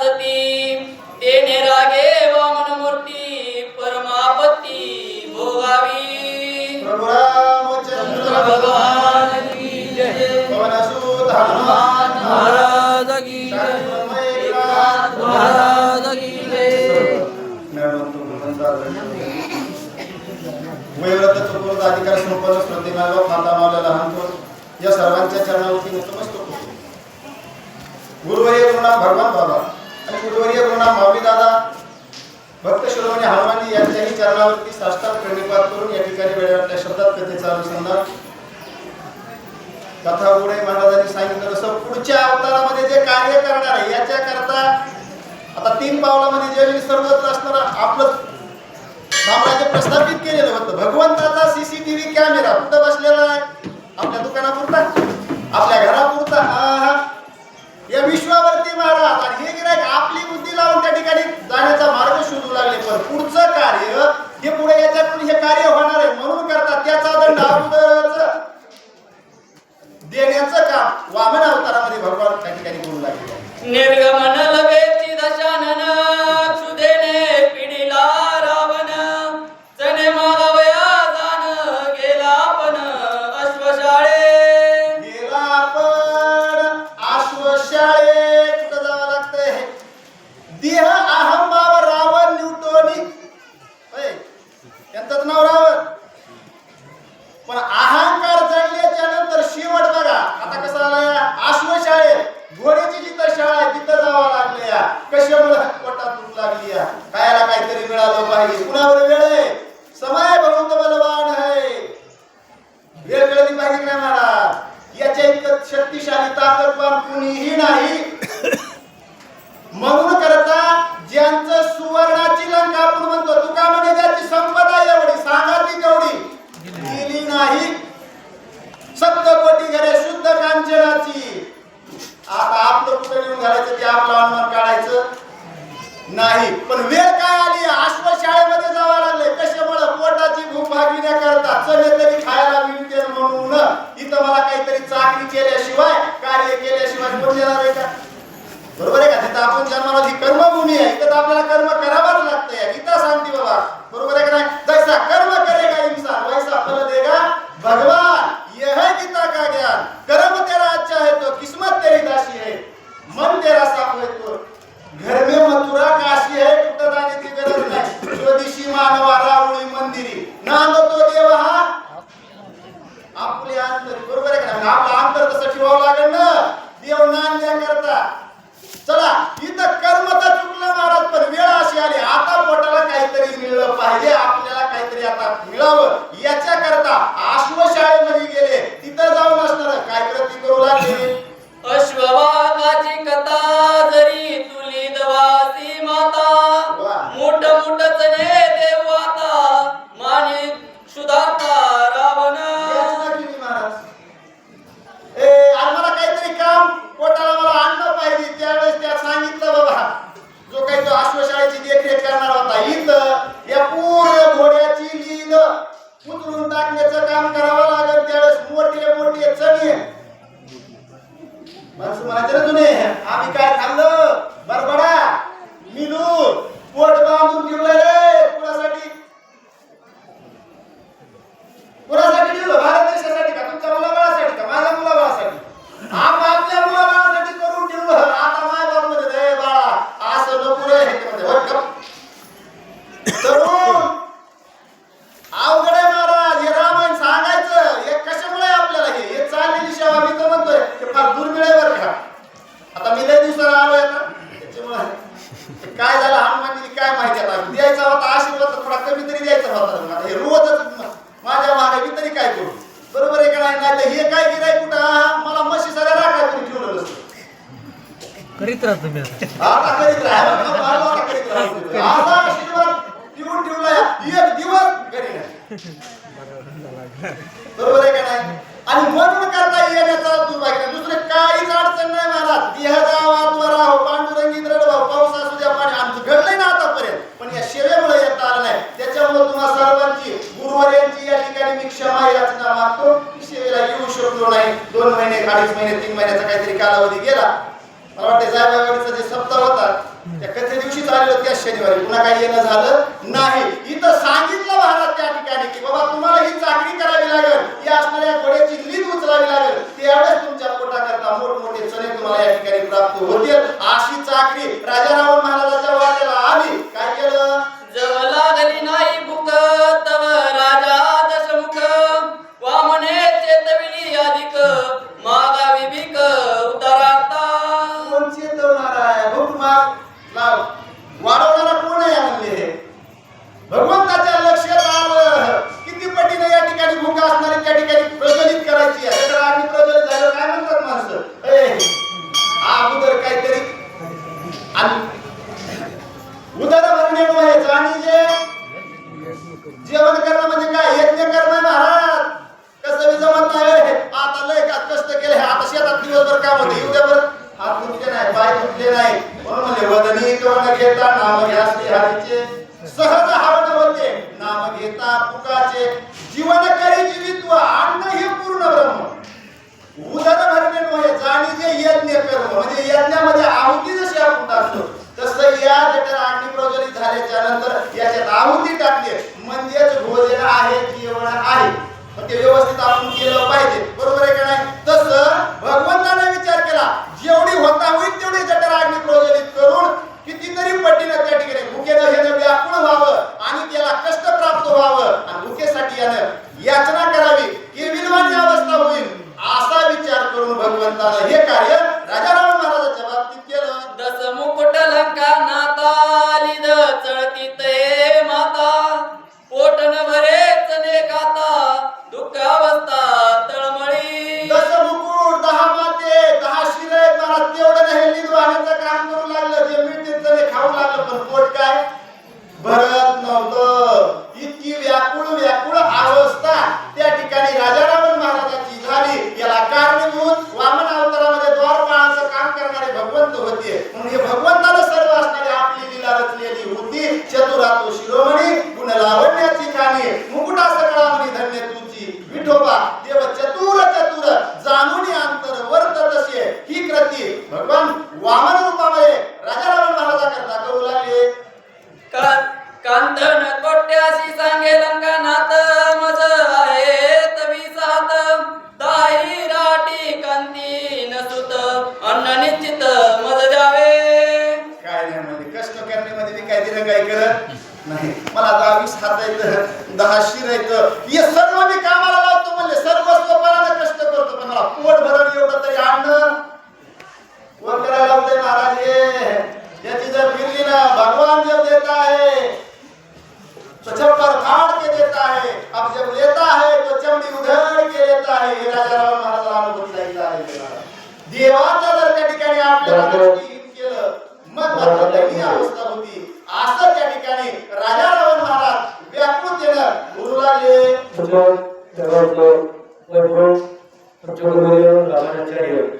सती तेने भक्त शिरोमणी हनुमानजी यांच्याही चरणावरती साष्टांग प्रणिपात करून या ठिकाणी वेळेवाटल्या शब्दात कथेचा अनुसंधान. कथा पुढे महाराजांनी सांगितलं तसं पुढच्या अवतारामध्ये जे कार्य करणार आहे याच्या करता आता तीन पावलामध्ये जे मी सर्वत्र असणार आपलं साम्राज्य प्रस्थापित केलेलं होतं. भगवंताचा सीसीटीव्ही कॅमेरा कुठं बसलेला आहे. आपल्या दुकानापुरता आपल्या घरात शोधू पुढचं त्यांचंच नाव रावण पण अहंकार जडल्याच्या नंतर शेवट बघा आता कसं आलाय? आश्वशाळेत घोड्याची जिथं शाळा आहे तिथं जावं लागलं या कशामुळे पोटात तूट लागली या खायला काहीतरी मिळालं पाहिजे. कुणावर वेळ आहे? समय भगवंत बलवान आहे. वेळ कळली पाहिजे काय महाराज? याच्या इतकं शक्तिशाली ताकदवान कुणीही नाही. केल्याशिवाय कोण देणार आहे का? बरोबर आहे का? तिथं आपण जन्माला ही कर्मभूमी आहे इथं आपल्याला कर्म करावाच लागतंय. गीता सांगते बाबा. बरोबर आहे का नाही? जैसा कर्म करेगा इंसान वैसा फल देगा भगवान. यह है गीता का ज्ञान. कर्म तेरा अच्छा है तो किस्मत तेरी दासी है. मन तेरा साफ है तो घर में मथुरा काशी है कुठं जाण्याची गरज नाही. स्वदेशी मानवा रावळी मंदिरी. नांदो तो देव हा आपले अंतर. बरोबर आहे का नाही? आपलं अंतर तसं ठेवावं लागेल ना? देव नांद्या करता. चला इथं कर्म तर चुकलं महाराज पण वेळ अशी आली. आता पोटाला काहीतरी मिळलं पाहिजे आपल्याला काहीतरी आता मिळावं. याच्या करता आश्वशाळेमध्ये गेले तिथं जाऊन असणार माणसं म्हणायचे ना जुने आम्ही काय खाल्लं बरबडा मिलू पोट बांधून ठेवलं रे कुणासाठी कुणासाठी ठेवलं भारत देशासाठी का तुमच्या मुलाबाळासाठी का माझ्या मुलाबाळासाठी आपण आपल्या मुलाबाळासाठी करून ठेवलं आता माझ्या बापमध्ये रे बाळा असं नको रे ह्याच्यामध्ये होय का? तरुण अवघड आहे महाराज हे रामायण सांगायचं हे कशामुळे आहे आपल्याला हे हे चाललेली सेवा मी तर म्हणतोय हे फार दुर्मिळ आहे बरं का आता मी लय दिवसाला आलोय आता. त्याच्यामुळे काय झालं हनुमानजीने काय माहिती आता. द्यायचा होता आशीर्वाद थोडा कमी तरी द्यायचा होता. हे रोजच माझ्या मागे मी तरी काय करू? बरोबर आहे का नाही? नाही तर हे काय गिराय कुठं? मला म्हशी सगळ्या राखायला ठेवलं नसतं. करीत राहा तुम्ही आता. करीत राहा. करीत राहा. आता आशीर्वाद देऊन ठेवलाय. एक दिवस घरी नाही. बरोबर आहे का नाही? आणि म्हणून करता अडचण नाही पांडुरंगी पाऊस असू द्या पाणी आमचं घडलंय ना आतापर्यंत. पण या सेवेमुळे येता आलं नाही. त्याच्यामुळे तुम्हा सर्वांची गुरुवर्यांची या ठिकाणी मी क्षमा याचना मागतो. की सेवेला येऊ शकलो नाही. दोन महिने अडीच महिने तीन महिन्याचा काहीतरी कालावधी गेला. मला वाटतं जायबागडीचा जे सप्ताह होता शनिवारी. पुन्हा काही येणं झालं नाही. इथं सांगितलं महाराज त्या ठिकाणी की बाबा तुम्हाला ही चाकरी करावी लागेल. या असणाऱ्या घोड्याची लीद उचलावी लागेल. मोठमोठे चणे तुम्हाला या ठिकाणी प्राप्त होतील. अशी चाकरी राजा रावण महाराजाच्या वाट जेवण करणं म्हणजे काय? यज्ञ करणं महाराज. कसं बी जमत नाही आता लय का कष्ट केले. आता शेतात दिवसभर काम होते. उद्याभर हात दुखले नाही पाय दुखले नाही. म्हणून म्हणले वदनी कवन घेता नाम घ्यासले हरीचे. सहज हवन होते. नाम घेता पुकाचे. जीवन करी जीवित्व अन्न हे पूर्ण ब्रह्म. उदर भरणे नव्हे जाणी जे यज्ञ कर्म. म्हणजे यज्ञामध्ये आहुती जशी आपण टाकतो तसं या जटर झाल्याच्यानंतर याच्यात आहुती टाकली म्हणजेच भोजन आहे जेवण आहे. मग ते व्यवस्थित आपण केलं पाहिजे. बरोबर आहे का नाही? तसं भगवंताने विचार केला. जेवढी होता होईल तेवढी जटर अग्नी प्रज्वलित करून कितीतरी पटीनं त्या ठिकाणी भुकेनं हे व्याकुळ व्हावं आणि त्याला कष्ट प्राप्त व्हावं. आणि भुकेसाठी यानं याचना करावी. केविलवाणी अवस्था होईल असा विचार करून भगवंतानं हे पण पोट काय? भरत नव्हतं. इतकी व्याकुळ व्याकुळ अवस्था त्या ठिकाणी राजारामन महाराजांची झाली. याला कारणीभूत वामन अवतारामध्ये द्वारपाळाचं काम करणारे भगवंत होते. नाही मला दहा वीस हात आहेत दहा शिर आहेत हे सर्व मी कामाला लावतो म्हणले सर्व स्वपणाने कष्ट करतो पण मला पोट भरण एवढं तरी अन्न कोण करायला लावते महाराज हे? याची जर फिरली ना भगवान जब देता है तो चप्पर फाड़ के देता है अब जब लेता है तो चमड़ी उधड़ के लेता है हे राजा राम महाराजाला अनुभव सांगितला आहे. मला. देवाच्या जर त्या ठिकाणी आपल्याला केलं मग मात्र त्यांनी अवस्था সকল জগৎ বৈভব প্রচুর রামানুচারী